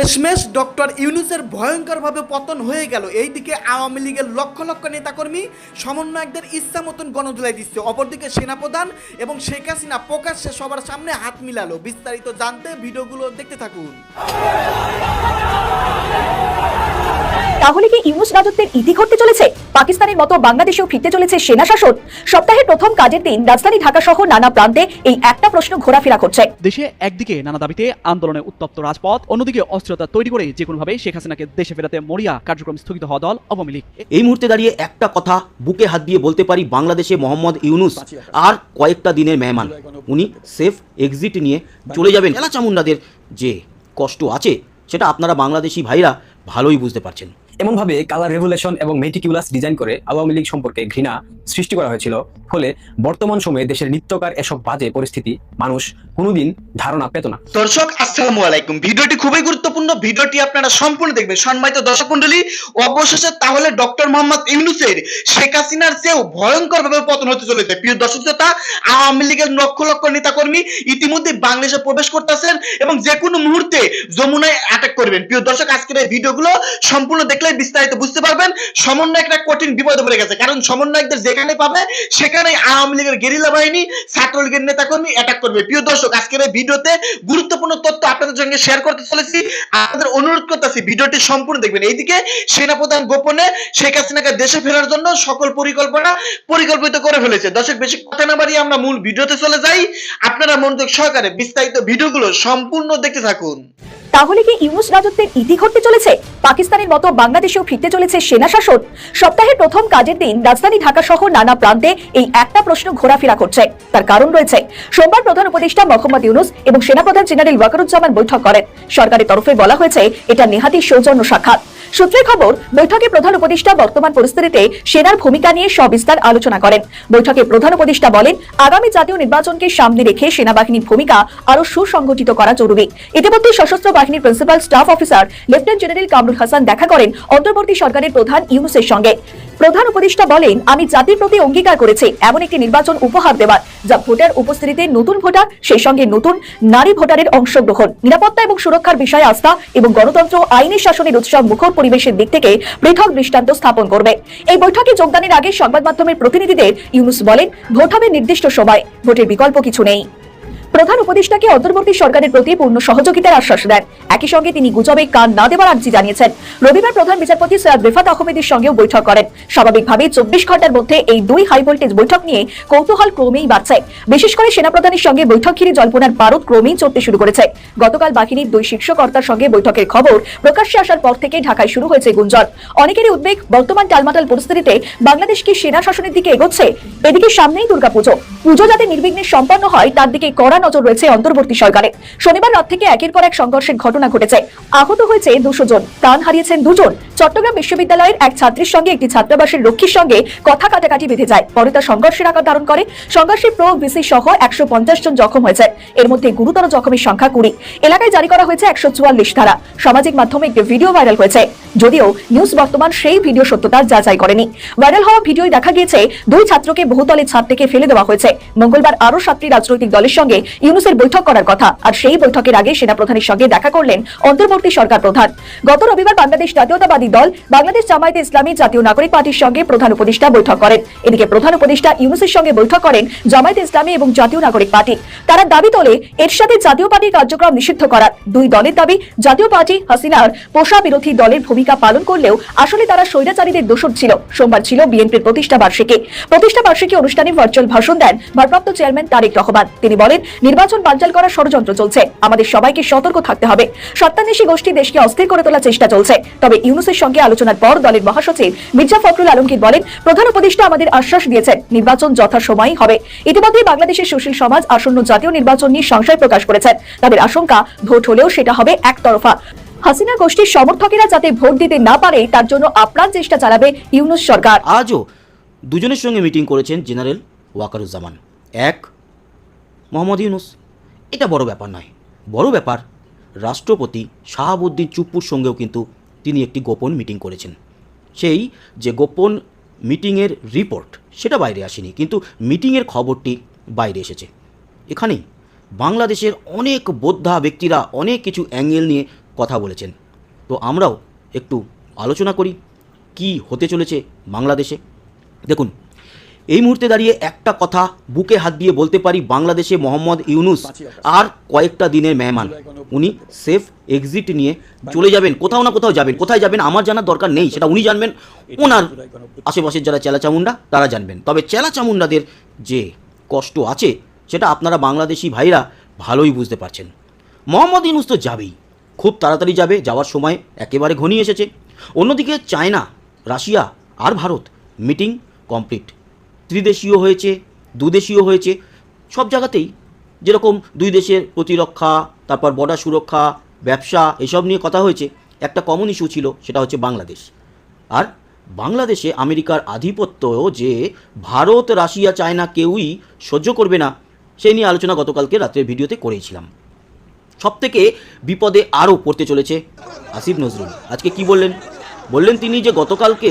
শেষমেশ ডক্টর ইউনুসের ভয়ঙ্করভাবে পতন হয়ে গেল। এইদিকে আওয়ামী লীগের লক্ষ লক্ষ নেতাকর্মী, সমন্বয়কদের ইচ্ছা মতন গণধুলাই দিচ্ছে। অপরদিকে সেনাপ্রধান এবং শেখ হাসিনা প্রকাশ্যে সবার সামনে হাত মিলালো। বিস্তারিত জানতে ভিডিওগুলো দেখতে থাকুন। তাহলে কি ইউনুস রাজত্বের ইতি ঘটতে চলেছে? পাকিস্তানের মতো বাংলাদেশেও ফিরতে চলেছে সেনা শাসন। সপ্তাহের প্রথম কাজের দিন রাজধানী ঢাকা সহ নানা প্রান্তে এই একটা প্রশ্ন ঘোরাফেরা করছে। দেশে একদিকে নানা দাবিতে আন্দোলনে উত্তপ্ত রাজপথ অন্যদিকে অস্থিরতা তৈরি করে যে কোনোভাবে শেখ হাসিনাকে দেশে ফেরাতে মরিয়া কার্যক্রম স্থগিত হওয়া দল আওয়ামী লীগ। এই মুহূর্তে দাঁড়িয়ে একটা কথা বুকে হাত দিয়ে বলতে পারি বাংলাদেশে মোহাম্মদ ইউনুস আর কয়েকটা দিনের মেহমান। উনি সেফ এক্সিট নিয়ে চলে যাবেন। এলা চামুন্ডাদের যে কষ্ট আছে সেটা আপনারা বাংলাদেশি ভাইরা ভালোই বুঝতে পারছেন। এমনভাবে কালার রেভুলেশন এবং মেটিকিউলাস ডিজাইন করে আওয়ামী লীগ সম্পর্কে ঘৃণা সৃষ্টি করা হয়েছিল। ফলে বর্তমান সময়ে দেশের নিত্যকার এসব বাজে পরিস্থিতি মানুষ কোনোদিন ধারণা পেত না। দর্শক, আসসালামু আলাইকুম। ভিডিওটি খুবই গুরুত্বপূর্ণ। ভিডিওটি আপনারা সম্পূর্ণ দেখবেন। সম্মানিত দর্শক মন্ডলী অবশেষে তাহলে ডক্টর মোহাম্মদ ইউনুসের, শেখ হাসিনার চেয়েও ভয়ঙ্কর ভাবে পতন হতে চলেছে। প্রিয় দর্শক শ্রোতা, আওয়ামী লীগের লক্ষ লক্ষ নেতাকর্মী ইতিমধ্যে বাংলাদেশে প্রবেশ করতেছেন এবং যে কোনো মুহূর্তে যমুনায় অ্যাটাক করবেন। প্রিয় দর্শক, আজকের এই ভিডিওগুলো সম্পূর্ণ দেখলে বিস্তারিত বুঝতে পারবেন। সমন্বয় একটা কঠিন বিপদে পড়ে গেছে। কারণ সমন্বয়কদের যেখানে পাবে সেখানে আওয়ামী লীগের গেরিলা বাহিনী, ছাত্রলীগের নেতাকর্মী অ্যাটাক করবে। প্রিয় দর্শক, আজকের এই ভিডিওতে গুরুত্বপূর্ণ তথ্য আপনাদের সঙ্গে শেয়ার করতে চলেছি। আপনাদের অনুরোধ করতেছি, ভিডিওটি সম্পূর্ণ দেখবেন। এইদিকে সেনাপ্রধান গোপনে শেখ হাসিনাকে দেশে ফেরার জন্য সকল পরিকল্পনা পরিকল্পিত করে ফেলেছে। দর্শক, বেশি কথা না বাড়িয়ে আমরা মূল ভিডিওতে চলে যাই। আপনারা মনোযোগ সহকারে বিস্তারিত ভিডিওগুলো সম্পূর্ণ দেখতে থাকুন। তাহলে কি ইউনুস রাজত্বের ইতি ঘটতে চলেছে? পাকিস্তানের মতো বাংলাদেশেও ফিরতে চলেছে সেনা শাসন। সপ্তাহের প্রথম কাজের দিন রাজধানী ঢাকা সহ নানা প্রান্তে এই একটা প্রশ্ন ঘোরাফেরা করছে। তার কারণ রয়েছে, সোমবার প্রধান উপদেষ্টা মোহাম্মদ ইউনুস এবং সেনাপ্রধান জেনারেল ওয়াকারুজ্জামান বৈঠক করেন। সরকারের তরফে বলা হয়েছে, এটা নেহাতি সৌজন্য সাক্ষাৎ। সূত্রের খবর, বৈঠকে প্রধান উপদেষ্টা বর্তমান পরিস্থিতিতে সেনার ভূমিকা নিয়ে সবিস্তার আলোচনা করেন। বৈঠকে প্রধান উপদেষ্টা বলেন, আগামী জাতীয় নির্বাচনকে সামনে রেখে সেনাবাহিনীর ভূমিকা আরও সুসংগঠিত করা জরুরি। ইতিমধ্যে সশস্ত্র বাহিনীর principal staff officer lieutenant general Kamrul Hasan দেখা করেন অন্তর্বর্তী সরকারের প্রধান ইউনুসের সঙ্গে। প্রধান উপদেষ্টা বলেন, আমি জাতির প্রতি অঙ্গীকার করেছি, এমন একটি নির্বাচন উপহার দেওয়ার, যা ভোটার উপস্থিতিতে নতুন ভোটার, সেই সঙ্গে নতুন নারী ভোটারের অংশগ্রহণ। নিরাপত্তা এবং সুরক্ষার বিষয়ে আস্থা এবং গণতন্ত্র ও আইনি শাসনের উৎসব মুখর পরিবেশের দিক থেকে পৃথক দৃষ্টান্ত স্থাপন করবে। এই বৈঠকে যোগদানের আগে সংবাদ মাধ্যমের প্রতিনিধিদের ইউনুস বলেন, ভোট হবে নির্দিষ্ট সময়। ভোটের বিকল্প কিছু নেই। প্রধান উপদেষ্টাকে অন্তর্বর্তী সরকারের প্রতি পূর্ণ সহযোগিতার আশ্বাস দেন। একই সঙ্গে তিনি গুজবে কান না দেওয়ার আর্জি জানিয়েছেন। রবিবার প্রধান বিচারপতি সৈয়দ রেফাত আহমেদের সঙ্গেও বৈঠক করেন। স্বাভাবিকভাবে চব্বিশ ঘণ্টার মধ্যে এই দুই হাই ভোল্টেজ বৈঠক নিয়ে কৌতূহল ক্রমেই বাড়ছে। বিশেষ করে সেনাপ্রধানের সঙ্গে বৈঠক ঘিরে জল্পনার বারুদ ক্রমেই চড়তে শুরু করেছে। গতকাল বাহিনীর দুই শীর্ষ কর্তার সঙ্গে বৈঠকের খবর প্রকাশ্যে আসার পর থেকে ঢাকায় শুরু হয়েছে গুঞ্জন। অনেকেরই উদ্বেগ, বর্তমান টালমাটাল পরিস্থিতিতে বাংলাদেশ কি সেনা শাসনের দিকে এগোচ্ছে, এদিকে সামনেই দুর্গাপুজো। পুজো যাতে নির্বিঘ্নে সম্পন্ন হয়, তার দিকে কড়া নজর রয়েছে অন্তর্বর্তী সরকারে। শনিবার রাত থেকে একের পর এক সংঘর্ষের ঘটনা ঘটেছে। আহত হয়েছে দুশো জন। প্রাণ হারিয়েছেন দুজন। চট্টগ্রাম বিশ্ববিদ্যালয়ের এক ছাত্রীর সঙ্গে একটি ছাত্রাবাসের রক্ষীর সঙ্গে কথা কাটাকাটি বেঁধে যায়। পরে তা সংঘর্ষের আকার ধারণ করে। সংঘর্ষে প্রো, ভিসি সহ একশো পঞ্চাশ জন জখম হয়েছে। এর মধ্যে গুরুতর জখমের সংখ্যা কুড়ি। এলাকায় জারি করা হয়েছে একশো চুয়াল্লিশ ধারা। সামাজিক মাধ্যমে একটি ভিডিও ভাইরাল হয়েছে। যদিও নিউজ বর্তমান সেই ভিডিও সত্যতা যাচাই করেনি। ভাইরাল হওয়া ভিডিওয় দেখা গিয়েছে, দুই ছাত্রকে বহুতলের ছাদ থেকে ফেলে দেওয়া হয়েছে। মঙ্গলবার আরও সাতটি রাজনৈতিক দলের সঙ্গে ইউনুসের বৈঠক করার কথা। আর সেই বৈঠকের আগে সেনাপ্রধানের সঙ্গে দেখা করলেন অন্তর্বর্তী সরকার প্রধান। গত রবিবার বাংলাদেশ জাতীয়তাবাদী দল বাংলাদেশ জামায়াতে ইসলামী জাতীয় নাগরিক পার্টির সঙ্গে প্রধান উপদেষ্টা বৈঠক করেন। এদিকে প্রধান উপদেষ্টা ইউনুসের সঙ্গে বৈঠক করেন জামায়াতে ইসলামী এবং জাতীয় নাগরিক পার্টি। তারা দাবি তোলে, এর সাথে জাতীয় পার্টির কার্যক্রম নিষিদ্ধ করার। দুই দলের দাবি, জাতীয় পার্টি হাসিনার পোষা বিরোধী দলের ভূমিকা পালন করলেও আসলে তারা স্বৈরাচারীদের দোষর ছিল। সোমবার ছিল বিএনপির প্রতিষ্ঠা বার্ষিকী। প্রতিষ্ঠা বার্ষিকী অনুষ্ঠানে ভার্চুয়াল ভাষণ দেন ভারপ্রাপ্ত চেয়ারম্যান তারেক রহমান। তিনি বলেন নির্বাচন বানচাল করার ষড়যন্ত্র চলছে। আমাদের সবাইকে সতর্ক থাকতে হবে। সত্তান্বেষী গোষ্ঠী দেশকে অস্থির করে তোলার চেষ্টা চলছে। তবে ইউনুসের সঙ্গে আলোচনার পর দলের মহাসচিব মির্জা ফখরুল আলমগীর বলেন, প্রধান উপদেষ্টা আমাদের আশ্বাস দিয়েছেন, নির্বাচন যথাসময়ই হবে। ইতিমধ্যে বাংলাদেশের সুশীল সমাজ আসন্ন জাতীয় নির্বাচন নিয়ে সংশয় প্রকাশ করেছেন তাদের আশঙ্কা, ভোট হলেও সেটা হবে একতরফা। হাসিনা গোষ্ঠীর সমর্থকেরা যাতে ভোট দিতে না পারে, তার জন্য আপ্রাণ চেষ্টা চালাবে ইউনুস সরকার। আজও দুজনের সঙ্গে মিটিং করেছেন জেনারেল ওয়াকারুজ্জামান। এক মোহাম্মদ ইউনুস। এটা বড় ব্যাপার নয়। বড় ব্যাপার, রাষ্ট্রপতি শাহাবুদ্দিন চুপ্পুর সঙ্গেও কিন্তু তিনি একটি গোপন মিটিং করেছেন। সেই যে গোপন মিটিংয়ের রিপোর্ট, সেটা বাইরে আসেনি। কিন্তু মিটিংয়ের খবরটি বাইরে এসেছে। এখানেই বাংলাদেশের অনেক বোদ্ধা ব্যক্তিরা অনেক কিছু অ্যাঙ্গেল নিয়ে কথা বলেছেন। তো আমরাও একটু আলোচনা করি, কি হতে চলেছে বাংলাদেশে? দেখুন এই মুহূর্তে দাঁড়িয়ে একটা কথা বুকে হাত দিয়ে বলতে পারি বাংলাদেশে মোহাম্মদ ইউনুস আর কয়েকটা দিনের মেহমান। উনি সেফ এক্সিট নিয়ে চলে যাবেন। কোথাও না কোথাও যাবেন। কোথায় যাবেন আমার জানার দরকার নেই সেটা উনি জানবেন। ওনার আশেপাশের যারা চেলা চামুন্ডা তারা জানবেন। তবে চেলা চামুন্ডাদের যে কষ্ট আছে সেটা আপনারা বাংলাদেশি ভাইরা ভালোই বুঝতে পারছেন। মোহাম্মদ ইউনুস তো যাবেই। খুব তাড়াতাড়ি যাবে। যাওয়ার সময় একেবারে ঘনিয়ে এসেছে। অন্যদিকে চায়না রাশিয়া আর ভারত মিটিং কমপ্লিট। ত্রিদেশীয় হয়েছে, দুদেশীয় হয়েছে, সব জায়গাতেই যেরকম দুই দেশের প্রতিরক্ষা, তারপর বর্ডার সুরক্ষা, ব্যবসা এসব নিয়ে কথা হয়েছে, একটা কমন ইস্যু ছিল, সেটা হচ্ছে বাংলাদেশ। আর বাংলাদেশে আমেরিকার আধিপত্য যে ভারত, রাশিয়া, চায়না কেউই সহ্য করবে না সেই নিয়ে আলোচনা গতকালকে রাত্রের ভিডিওতে করেছিলাম। সব থেকে বিপদে আরও পড়তে চলেছে আসিফ নজরুল। আজকে কি বললেন? বললেন তিনি যে গতকালকে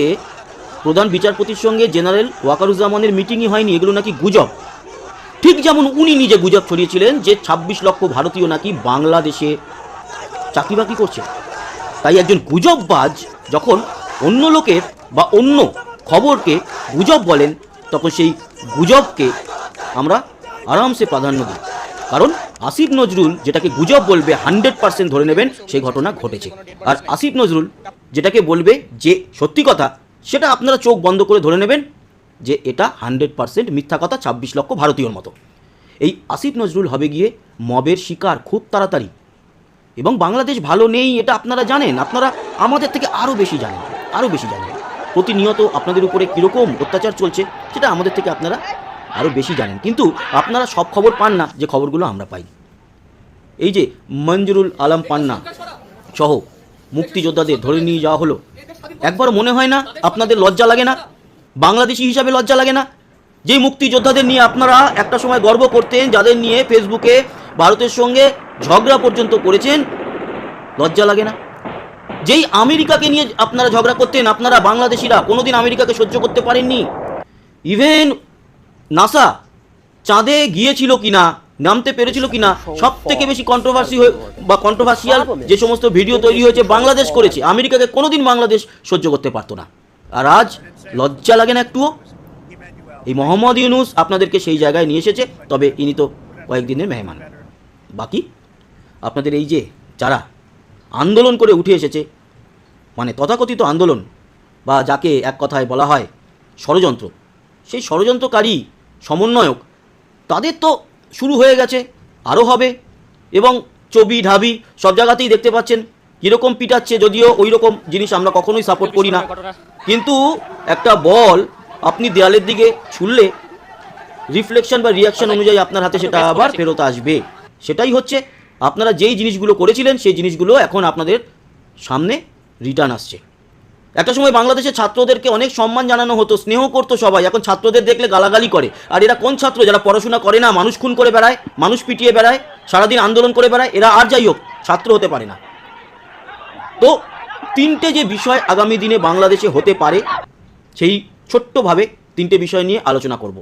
প্রধান বিচারপতির সঙ্গে জেনারেল ওয়াকারুজ্জামানের মিটিংই হয়নি, এগুলো নাকি গুজব। ঠিক যেমন উনি নিজে গুজব ছড়িয়েছিলেন যে ২৬ লক্ষ ভারতীয় নাকি বাংলাদেশে চাকরি বাকরি করছে। তাই একজন গুজববাজ যখন অন্য লোকের বা অন্য খবরকে গুজব বলেন, তখন সেই গুজবকে আমরা আরামসে প্রাধান্য দিই। কারণ আসিফ নজরুল যেটাকে গুজব বলবে হান্ড্রেড পার্সেন্ট ধরে নেবেন, সেই ঘটনা ঘটেছে। আর আসিফ নজরুল যেটাকে বলবে যে সত্যি কথা সেটা আপনারা চোখ বন্ধ করে ধরে নেবেন যে এটা হান্ড্রেড পারসেন্ট মিথ্যা কথা ছাব্বিশ লক্ষ ভারতীয়র মতো। এই আসিফ নজরুল হবে গিয়ে মবের শিকার খুব তাড়াতাড়ি। এবং বাংলাদেশ ভালো নেই, এটা আপনারা জানেন। আপনারা আমাদের থেকে আরও বেশি জানেন আরও বেশি জানেন। প্রতিনিয়ত আপনাদের উপরে কীরকম অত্যাচার চলছে, সেটা আমাদের থেকে আপনারা আরও বেশি জানেন। কিন্তু আপনারা সব খবর পান না, যে খবরগুলো আমরা পাই। এই যে মঞ্জুরুল আলম পান্না সহ মুক্তিযোদ্ধাদের ধরে নিয়ে যাওয়া হলো একবার মনে হয় না আপনাদের লজ্জা লাগে না? বাংলাদেশি হিসাবে লজ্জা লাগে না? যে মুক্তিযোদ্ধাদের নিয়ে আপনারা একটা সময় গর্ব করতেন, যাদের নিয়ে ফেসবুকে ভারতের সঙ্গে ঝগড়া পর্যন্ত করেছেন, লজ্জা লাগে না? যেই আমেরিকাকে নিয়ে আপনারা ঝগড়া করতেন, আপনারা বাংলাদেশিরা কোনোদিন আমেরিকাকে সহ্য করতে পারেননি? ইভেন নাসা চাঁদে গিয়েছিল কিনা নামতে পেরেছিল কিনা সব থেকে বেশি কন্ট্রোভার্সি বা কন্ট্রোভার্সিয়াল যে সমস্ত ভিডিও তৈরি হয়েছে বাংলাদেশ করেছে আমেরিকাকে কোনোদিন বাংলাদেশ সহ্য করতে পারতো না। আর আজ লজ্জা লাগে না একটুও? এই মোহাম্মদ ইউনুস আপনাদেরকে সেই জায়গায় নিয়ে এসেছে তবে ইনি তো কয়েকদিনের মেহমান। বাকি? আপনাদের এই যে যারা আন্দোলন করে উঠে এসেছে মানে তথাকথিত আন্দোলন বা যাকে এক কথায় বলা হয় ষড়যন্ত্র সেই ষড়যন্ত্রকারী সমন্বয়ক তাদের তো শুরু হয়ে গেছে, আরও হবে। এবং ছবি ঢাবি সব জায়গাতেই দেখতে পাচ্ছেন, কীরকম পিটাচ্ছে যদিও ওই রকম জিনিস আমরা কখনোই সাপোর্ট করি না। কিন্তু একটা বল আপনি দেয়ালের দিকে ছুড়লে রিফ্লেকশন বা রিয়াকশন অনুযায়ী আপনার হাতে সেটা আবার ফেরত আসবে। সেটাই হচ্ছে আপনারা যেই জিনিসগুলো করেছিলেন, সেই জিনিসগুলো এখন আপনাদের সামনে রিটার্ন আসছে। একটা সময় বাংলাদেশের ছাত্রদেরকে অনেক সম্মান জানানো হতো, স্নেহ করতো সবাই, এখন ছাত্রদের দেখলে গালাগালি করে। আর এরা কোন ছাত্র যারা পড়াশোনা করে না, মানুষ খুন করে বেড়ায়, মানুষ পিটিয়ে বেড়ায়, সারাদিন আন্দোলন করে বেড়ায়, এরা আর যাই হোক, ছাত্র হতে পারে না। তো তিনটে যে বিষয় আগামী দিনে বাংলাদেশে হতে পারে, সেই ছোট্টভাবে তিনটে বিষয় নিয়ে আলোচনা করব।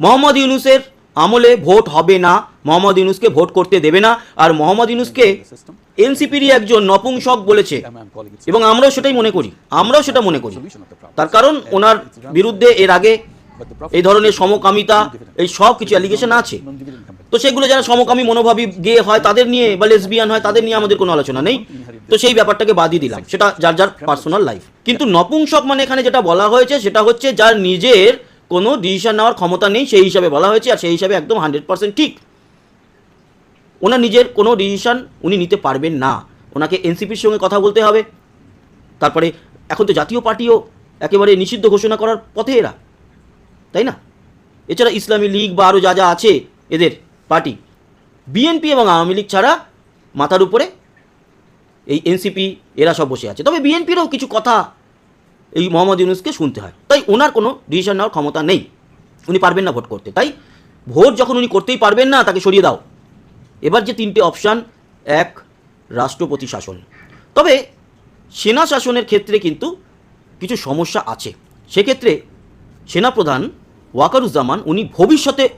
মোহাম্মদ ইউনুসের আমলে ভোট হবে না মোহাম্মদ ইউনুসকে ভোট করতে দেবে না। আর মোহাম্মদ ইউনুসকে এনসিপিরই একজন নপুংসক বলেছে। এবং আমরাও সেটাই মনে করি। আমরাও সেটা মনে করি। তার কারণ ওনার বিরুদ্ধে এর আগে এই ধরনের সমকামিতা, এই সব কিছু অ্যালিগেশন আছে। তো সেগুলো যারা সমকামী, মনোভাবী গে হয়, তাদের নিয়ে বা লেসবিয়ান হয়, তাদের নিয়ে আমাদের কোনো আলোচনা নেই। তো সেই ব্যাপারটাকে বাদই দিলাম। সেটা যার যার পার্সোনাল লাইফ কিন্তু নপুংসক মানে এখানে যেটা বলা হয়েছে, সেটা হচ্ছে যার নিজের কোনো ডিসিশন নেওয়ার ক্ষমতা নেই, সেই হিসাবে বলা হয়েছে। আর সেই হিসাবে একদম হান্ড্রেড পার্সেন্ট ঠিক। ওনার নিজের কোনো ডিসিশন উনি নিতে পারবেন না। ওনাকে এনসিপির সঙ্গে কথা বলতে হবে। তারপরে এখন তো জাতীয় পার্টিও একেবারে নিষিদ্ধ ঘোষণা করার পথে এরা। তাই না? এছাড়া ইসলামী লীগ বা আরও যা যা আছে এদের পার্টি। বিএনপি এবং আওয়ামী লীগ ছাড়া মাথার উপরে এই এনসিপি এরা সব বসে আছে। তবে বিএনপিরও কিছু কথা এই মোহাম্মদ ইউনুসকে শুনতে হয়। তাই ওনার কোনো ডিসিশন নেওয়ার ক্ষমতা নেই। উনি পারবেন না ভোট করতে। তাই ভোট যখন উনি করতেই পারবেন না, তাকে সরিয়ে দাও। এবার যে তিনটে অপশান, এক, রাষ্ট্রপতি শাসন। তবে সেনা শাসনের ক্ষেত্রে কিন্তু কিছু সমস্যা আছে। সেক্ষেত্রে সেনাপ্রধান ওয়াকারুজ্জামান, উনি ভবিষ্যতে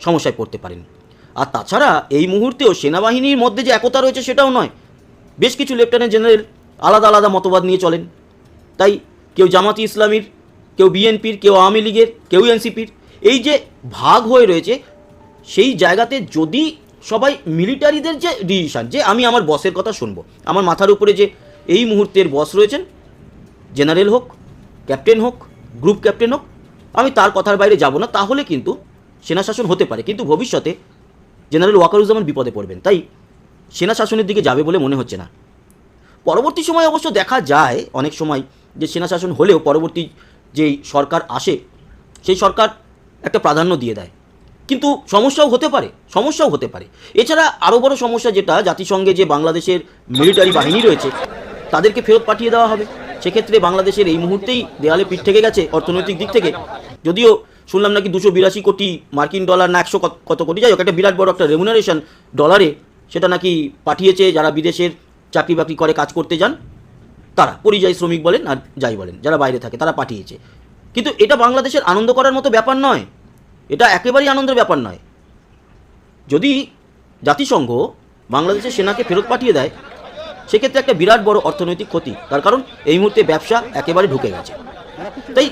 সমস্যায় পড়তে পারেন। আর তাছাড়া এই মুহূর্তেও সেনাবাহিনীর মধ্যে যে একতা রয়েছে সেটাও নয়। বেশ কিছু লেফটেন্যান্ট জেনারেল আলাদা আলাদা মতবাদ নিয়ে চলেন। তাই কেউ জামাতি ইসলামীর, কেউ বিএনপির, কেউ আওয়ামী লীগের, কেউ এনসিপির, এই যে ভাগ হয়ে রয়েছে, সেই জায়গাতে যদি সবাই মিলিটারিদের যে ডিসিশন, যে আমি আমার বসের কথা শুনব, আমার মাথার উপরে যে এই মুহূর্তের বস রয়েছেন, জেনারেল হোক, ক্যাপ্টেন হোক, গ্রুপ ক্যাপ্টেন হোক, আমি তার কথার বাইরে যাব না, তাহলে কিন্তু সেনা শাসন হতে পারে, কিন্তু ভবিষ্যতে জেনারেল ওয়াকারুজ্জামান বিপদে পড়বেন। তাই সেনা শাসনের দিকে যাবে বলে মনে হচ্ছে না। পরবর্তী সময় অবশ্য দেখা যায়, অনেক সময় যে সেনা শাসন হলেও পরবর্তী যেই সরকার আসে, সেই সরকার একটা প্রাধান্য দিয়ে দেয়। কিন্তু সমস্যাও হতে পারে, সমস্যাও হতে পারে। এছাড়া আরও বড় সমস্যা যেটা, জাতিসংঘে যে বাংলাদেশের মিলিটারি বাহিনী রয়েছে, তাদেরকে ফেরত পাঠিয়ে দেওয়া হবে। সেক্ষেত্রে বাংলাদেশের এই মুহূর্তেই দেয়ালে পিঠ থেকে গেছে অর্থনৈতিক দিক থেকে। যদিও শুনলাম নাকি দুশো বিরাশি কোটি মার্কিন ডলার, না একশো কত- কোটি, যাই হোক, একটা বিরাট বড় একটা রেমুনারেশন ডলারে সেটা নাকি পাঠিয়েছে যারা বিদেশের চাকরি বাকরি করে, কাজ করতে যান, তারা, পরিযায়ী শ্রমিক বলেন আর যাই বলেন, যারা বাইরে থাকে, তারা পাঠিয়েছে। কিন্তু এটা বাংলাদেশের আনন্দ করার মতো ব্যাপার নয়। এটা একেবারেই আনন্দের ব্যাপার নয়। যদি জাতিসংঘ বাংলাদেশের সেনাকে ফেরত পাঠিয়ে দেয়, সেক্ষেত্রে একটা বিরাট বড় অর্থনৈতিক ক্ষতি। তার কারণ এই মুহূর্তে ব্যবসা একেবারে ঢুকে গেছে। তাই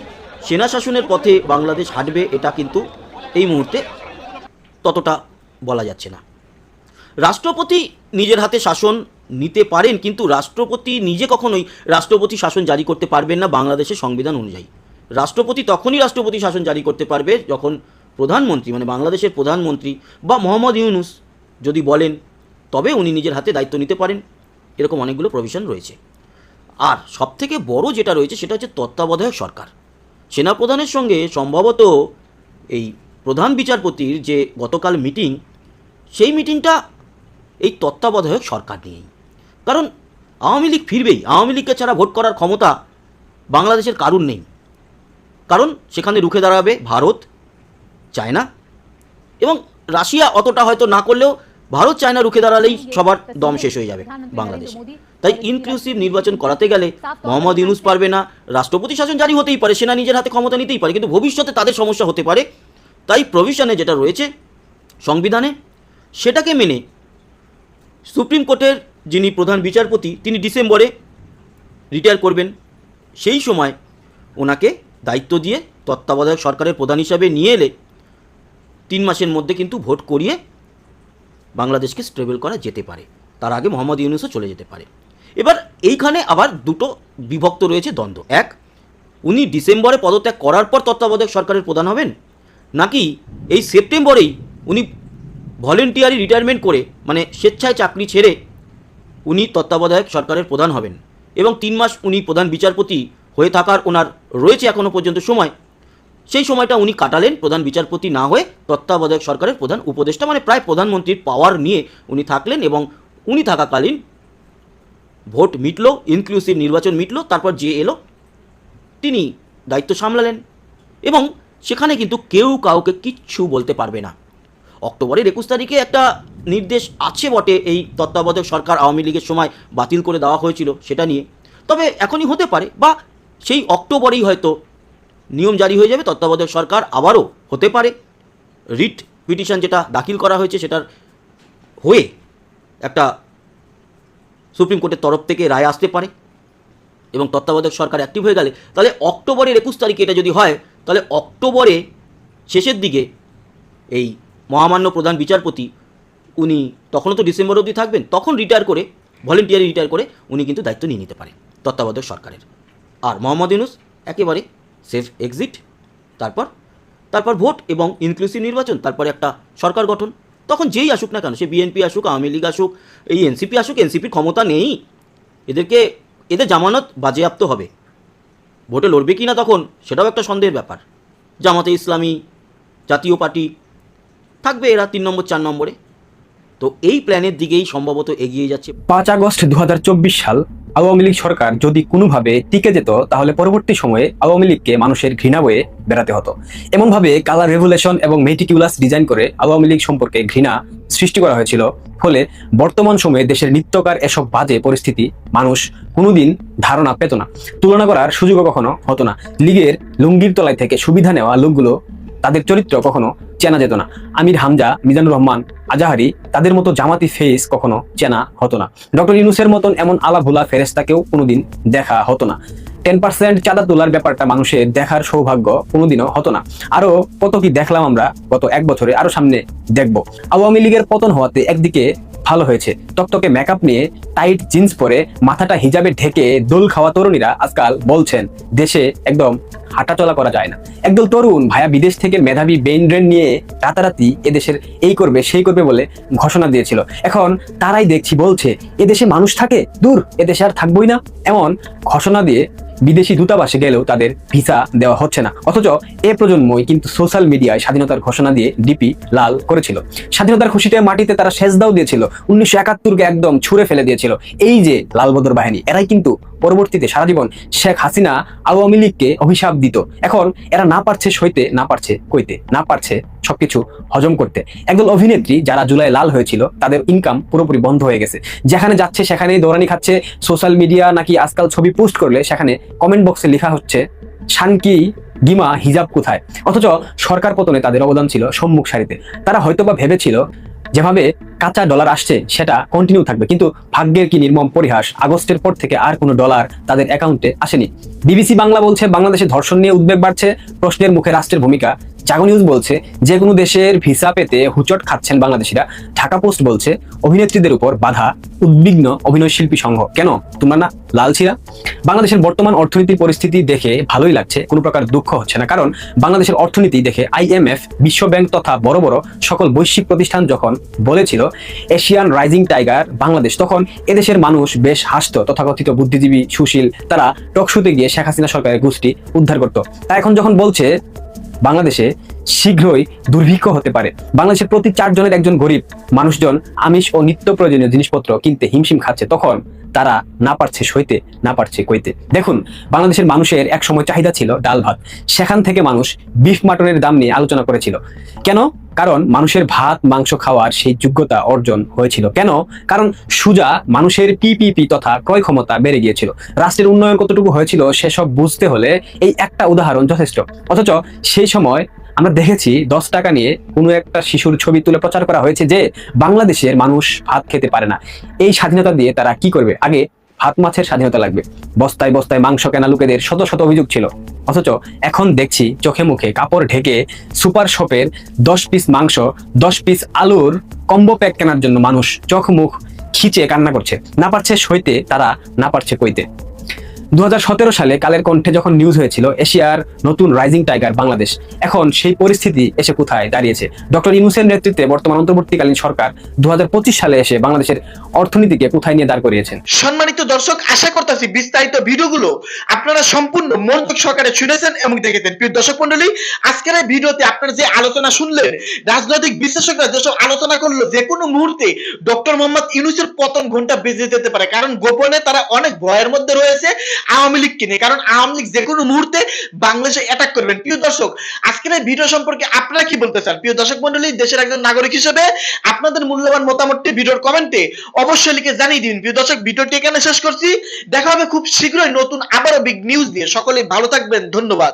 সেনা শাসনের পথে বাংলাদেশ হাঁটবে, এটা কিন্তু এই মুহূর্তে ততটা বলা যাচ্ছে না। রাষ্ট্রপতি নিজের হাতে শাসন নিতে পারেন, কিন্তু রাষ্ট্রপতি নিজে কখনোই রাষ্ট্রপতি শাসন জারি করতে পারবেন না বাংলাদেশের সংবিধান অনুযায়ী। রাষ্ট্রপতি তখনই রাষ্ট্রপতি শাসন জারি করতে পারবে যখন প্রধানমন্ত্রী মানে বাংলাদেশের প্রধানমন্ত্রী বা মোহাম্মদ ইউনুস যদি বলেন, তবে উনি নিজের হাতে দায়িত্ব নিতে পারেন। এরকম অনেকগুলো প্রভিশন রয়েছে। আর সবথেকে বড় যেটা রয়েছে, সেটা হচ্ছে তত্ত্বাবধায়ক সরকার। সেনাপ্রধানের সঙ্গে সম্ভবত এই প্রধান বিচারপতির যে গতকাল মিটিং সেই মিটিংটা এই তত্ত্বাবধায়ক সরকার নিয়েই। কারণ আওয়ামী লীগ ফিরবেই। আওয়ামী লীগকে ছাড়া ভোট করার ক্ষমতা বাংলাদেশের কারুর নেই। কারণ সেখানে রুখে দাঁড়াবে ভারত চায়না। এবং রাশিয়া অতটা হয়তো না করলেও ভারত চায়না রুখে দাঁড়ালেই সবার দম শেষ হয়ে যাবে বাংলাদেশ। তাই ইনক্লুসিভ নির্বাচন করাতে গেলে মোহাম্মদ ইউনুস পারবে না, রাষ্ট্রপতি শাসন জারি হতেই পারে, সেনা নিজের হাতে ক্ষমতা নিতেই পারে, কিন্তু ভবিষ্যতে তাদের সমস্যা হতে পারে। তাই প্রভিশনে যেটা রয়েছে সংবিধানে, সেটাকে মেনে সুপ্রিম কোর্টের যিনি প্রধান বিচারপতি, তিনি ডিসেম্বরে রিটায়ার করবেন। সেই সময় ওনাকে দায়িত্ব দিয়ে তত্ত্বাবধায়ক সরকারের প্রধান হিসাবে নিয়ে এলে তিন মাসের মধ্যে কিন্তু ভোট করিয়ে বাংলাদেশকে স্টেবল করা যেতে পারে। তার আগে মোহাম্মদ ইউনুসও চলে যেতে পারে। এবার এইখানে আবার দুটো বিভক্ত রয়েছে দ্বন্দ্ব। এক, উনি ডিসেম্বরে পদত্যাগ করার পর তত্ত্বাবধায়ক সরকারের প্রধান হবেন? নাকি এই সেপ্টেম্বরেই উনি ভলেন্টিয়ারি রিটায়ারমেন্ট করে মানে স্বেচ্ছায় চাকরি ছেড়ে উনি তত্ত্বাবধায়ক সরকারের প্রধান হবেন? এবং তিন মাস উনি প্রধান বিচারপতি হয়ে থাকার ওনার রয়েছে এখনও পর্যন্ত সময়। সেই সময়টা উনি কাটালেন প্রধান বিচারপতি না হয়ে তত্ত্বাবধায়ক সরকারের প্রধান উপদেষ্টা মানে প্রায় প্রধানমন্ত্রীর পাওয়ার নিয়ে উনি থাকলেন এবং উনি থাকাকালীন ভোট মিটলো ইনক্লুসিভ নির্বাচন মিটলো, তারপর যে এলো তিনি দায়িত্ব সামলালেন এবং সেখানে কিন্তু কেউ কাউকে কিচ্ছু বলতে পারবে না। অক্টোবরের একুশ তারিখে একটা নির্দেশ আছে বটে, এই তত্ত্বাবধায়ক সরকার আওয়ামী লীগের সময় বাতিল করে দেওয়া হয়েছিল সেটা নিয়ে। তবে এখনই হতে পারে বা সেই অক্টোবরেই হয়তো নিয়ম জারি হয়ে যাবে, তত্ত্বাবধায়ক সরকার আবারও হতে পারে। রিট পিটিশন যেটা দাখিল করা হয়েছে সেটার হয়ে একটা সুপ্রিম কোর্টের তরফ থেকে রায় আসতে পারে এবং তত্ত্বাবধায়ক সরকার অ্যাক্টিভ হয়ে গেলে, তাহলে অক্টোবরের একুশ তারিখে এটা যদি হয়, তাহলে অক্টোবরে শেষের দিকে এই মহামান্য প্রধান বিচারপতি, উনি তখনও তো ডিসেম্বর অবধি থাকবেন, তখন রিটায়ার করে ভলেন্টিয়ারি রিটায়ার করে, উনি কিন্তু দায়িত্ব নিয়ে নিতে পারে তত্ত্বাবধায়ক সরকারের। আর মোহাম্মদ ইউনুস, একেবারে সেফ এক্সিট তারপর তারপর ভোট এবং ইনক্লুসিভ নির্বাচন, তারপরে একটা সরকার গঠন। তখন যেই আসুক না কেন, সে বিএনপি আসুক, আওয়ামী লীগ আসুক, এই এনসিপি আসুক এনসিপির ক্ষমতা নেই। এদেরকে, এদের জামানত বাজেয়াপ্ত হবে। ভোটে লড়বে কি না তখন, সেটাও একটা সন্দেহের ব্যাপার। জামাতে ইসলামী, জাতীয় পার্টি, থাকবে এরা তিন নম্বর, চার নম্বরে। তো এই প্ল্যানের দিকেই সম্ভবত এগিয়ে যাচ্ছে। পাঁচ আগস্ট দু হাজার চব্বিশ সাল আওয়ামী লীগ সরকার যদি কোনোভাবে টিকে যেত, তাহলে পরবর্তী সময়ে আওয়ামী লীগকে মানুষের ঘৃণা বয়ে বেড়াতে হতো। এমনভাবে কালার রেভুলেশন এবং মেটিকিউলাস ডিজাইন করে আওয়ামী লীগ সম্পর্কে ঘৃণা সৃষ্টি করা হয়েছিল। ফলে বর্তমান সময়ে দেশের নিত্যকার এসব বাজে পরিস্থিতি মানুষ কোনোদিন ধারণা পেত না। তুলনা করার সুযোগও কখনো হতো না। লীগের লুঙ্গির তলায় থেকে সুবিধা নেওয়া লোকগুলো তাদের চরিত্র কখনো চেনা যেত না। আমির হামজা, মিজানুর রহমান, আজাহারি তাদের মতো জামাতি ফেস কখনো চেনা হতো না। ডক্টর ইউনুসের মতন এমন আলাভোলা ফেরেস্তাকেও কোনোদিন দেখা হতো না। টেন পার্সেন্ট চাঁদা তোলার ব্যাপারটা মানুষের দেখার সৌভাগ্য কোনোদিনও হতো না। আরও কত কি দেখলাম আমরা গত এক বছরে আরও সামনে দেখব। আওয়ামী লীগের পতন হওয়াতে একদিকে ভালো হয়েছে। টকটকে মেকআপ নিয়ে টাইট জিন্স পরে মাথাটা হিজাবে ঢেকে দোল খাওয়া তরুণীরা আজকাল বলছেন, দেশে একদম হাঁটাচলা করা যায় না। একদল তরুণ ভায়া বিদেশ থেকে মেধাবী বেইন ড্রেন নিয়ে রাতারাতি এদেশের এই করবে, সেই করবে বলে ঘোষণা দিয়েছিল। এখন তারাই দেখছি বলছে, এদেশে মানুষ থাকে? দূর, এদেশে আর থাকবোই না। এমন ঘোষণা দিয়ে বিদেশি দূতাবাসে গেলেও তাদের ভিসা দেওয়া হচ্ছে না। অথচ এ প্রজন্মই কিন্তু সোশ্যাল মিডিয়ায় স্বাধীনতার ঘোষণা দিয়ে ডিপি লাল করেছিল। স্বাধীনতার খুশিতে মাটিতে তারা সেজদাও দিয়েছিল। উনিশশো একাত্তরকে একদম ছুঁড়ে ফেলে দিয়েছিল। এই যে লালবদর বাহিনী, এরাই কিন্তু পরবর্তীতে সারা জীবন শেখ হাসিনা আওয়ামী লীগকে অভিশাপ দিত। এখন এরা না পারছে সইতে, না পারছে কইতে, না পারছে সবকিছু হজম করতে। একদল অভিনেত্রী যারা জুলাই লাল হয়েছিল, তাদের ইনকাম পুরোপুরি বন্ধ হয়ে গেছে। যেখানে যাচ্ছে সেখানেই দৌড়ানি খাচ্ছে সোশ্যাল মিডিয়া নাকি আজকাল ছবি পোস্ট করলে সেখানে কমেন্ট বক্সে লেখা হচ্ছে শানকি গিমা হিজাব কোথায়? অথচ সরকার পতনে তাদের অবদান ছিল সম্মুখ সারিতে। তারা হয়তোবা ভেবেছিল যেভাবে কাঁচা ডলার আসছে, সেটা কন্টিনিউ থাকবে। কিন্তু ভাগ্যের কি নির্মম পরিহাস, আগস্টের পর থেকে আর কোনো ডলার তাদের অ্যাকাউন্টে আসেনি। বিবিসি বাংলা বলছে, বাংলাদেশে ধর্ষণ নিয়ে উদ্বেগ বাড়ছে, প্রশ্নের মুখে রাষ্ট্রের ভূমিকা। জাগো নিউজ বলছে যে কোনো দেশের ভিসা পেতে হুচট খাচ্ছেন বাংলাদেশিরা। ঢাকা পোস্ট বলছে, অভিনেত্রীদের উপর বাধা, উদ্বিগ্ন অভিনয় শিল্পী সংঘ। কেন? তোমরা না লালছিরা বাংলাদেশের বর্তমান অর্থনীতি পরিস্থিতি দেখে ভালোই লাগছে, কোনো প্রকার দুঃখ হচ্ছে না। কারণ বাংলাদেশের অর্থনীতি দেখে আইএমএফ বিশ্ব ব্যাংক তথা বড় বড় সকল বৈশ্বিক প্রতিষ্ঠান যখন বলেছিল, এশিয়ান রাইজিং টাইগার, বাংলাদেশ, তখন এদেশের মানুষ বেশ হাসত। তথাকথিত বুদ্ধিজীবী সুশীল, তারা টকশুতে গিয়ে শেখ হাসিনা সরকারের গোষ্ঠী উদ্ধার করত। তা এখন যখন বলছে বাংলাদেশে শীঘ্রই দুর্ভিক্ষ হতে পারে। বাংলাদেশের প্রতি চারজনের একজন গরিব মানুষজন আমিষ ও নিত্য প্রয়োজনীয় জিনিসপত্র কিনতে হিমশিম খাচ্ছে। তখন তারা না পারছে সইতে, না পারছে কইতে। দেখুন, বাংলাদেশের মানুষের এক সময় চাহিদা ছিল ডাল ভাত। সেখান থেকে মানুষ বিফ মাটনের দাম নিয়ে আলোচনা করেছিল। কেন? কারণ মানুষের ভাত, মাংস খাওয়ার সেই যোগ্যতা অর্জন হয়েছিল। কেন? কারণ সুজা মানুষের পিপিপি তথা ক্রয় ক্ষমতা বেড়ে গিয়েছিল। রাষ্ট্রের উন্নয়ন কতটুকু হয়েছিল সেসব বুঝতে হলে এই একটা উদাহরণ যথেষ্ট। অথচ সেই সময় আমরা দেখেছি দশ টাকা নিয়ে কোনো একটা শিশুর ছবি তুলে প্রচার করা হয়েছে যে বাংলাদেশের মানুষ ভাত খেতে পারে না। এই স্বাধীনতা দিয়ে তারা কি করবে? আগে ভাত মাছের স্বাধীনতা লাগবে। বস্তায় বস্তায় মাংস কেনা লোকেদের শত শত অভিযোগ ছিল। অথচ এখন দেখছি চোখে মুখে কাপড় ঢেকে সুপার শপের দশ পিস মাংস, দশ পিস আলুর কম্বো প্যাক কেনার জন্য মানুষ চোখ মুখ খিচে কান্না করছে। না পারছে সইতে, তারা না পারছে কইতে। দু হাজার সতেরো সালে কালের কণ্ঠে যখন নিউজ হয়েছিল, এশিয়ার নতুন রাইজিং টাইগার বাংলাদেশ, এখন সেই পরিস্থিতি এসে কোথায় দাঁড়িয়েছে? ডক্টর ইনুসের নেতৃত্বে বর্তমান অন্তর্বর্তীকালীন সরকার দু সালে এসে বাংলাদেশের অর্থনীতিকে কোথায় নিয়ে দাঁড় করিয়েছেন? সম্মানিত দর্শক, আশা করতেছি বিস্তারিত ভিডিওগুলো আপনারা সম্পূর্ণ মনোযোগ সহকারে শুনেছেন এবং দেখেছেন। প্রিয় দর্শক মন্ডলী আজকের এই ভিডিওতে আপনারা যে আলোচনা শুনলেন, রাজনৈতিক বিশ্লেষকরা যেসব আলোচনা করল, যে কোনো মুহূর্তে ডক্টর মোহাম্মদ ইউনুসের পতন ঘণ্টা বেজে যেতে পারে। কারণ গোপনে তারা অনেক ভয়ের মধ্যে রয়েছে। আওয়ামী লীগকে নিয়ে কারণ আওয়ামী লীগ যে কোনো মুহূর্তে বাংলাদেশে অ্যাটাক করবেন। প্রিয় দর্শক আজকের এই ভিডিও সম্পর্কে আপনারা কি বলতে চান? প্রিয় দর্শক মন্ডলী, দেশের একজন নাগরিক হিসেবে আপনাদের মূল্যবান মতামতটি ভিডিওর কমেন্টে অবশ্যই লিখে জানিয়ে দিন। প্রিয় দর্শক ভিডিওটি এখানে শেষ করছি। দেখা হবে খুব শীঘ্রই নতুন আবারও বিগ নিউজ দিয়ে সকলে ভালো থাকবেন, ধন্যবাদ।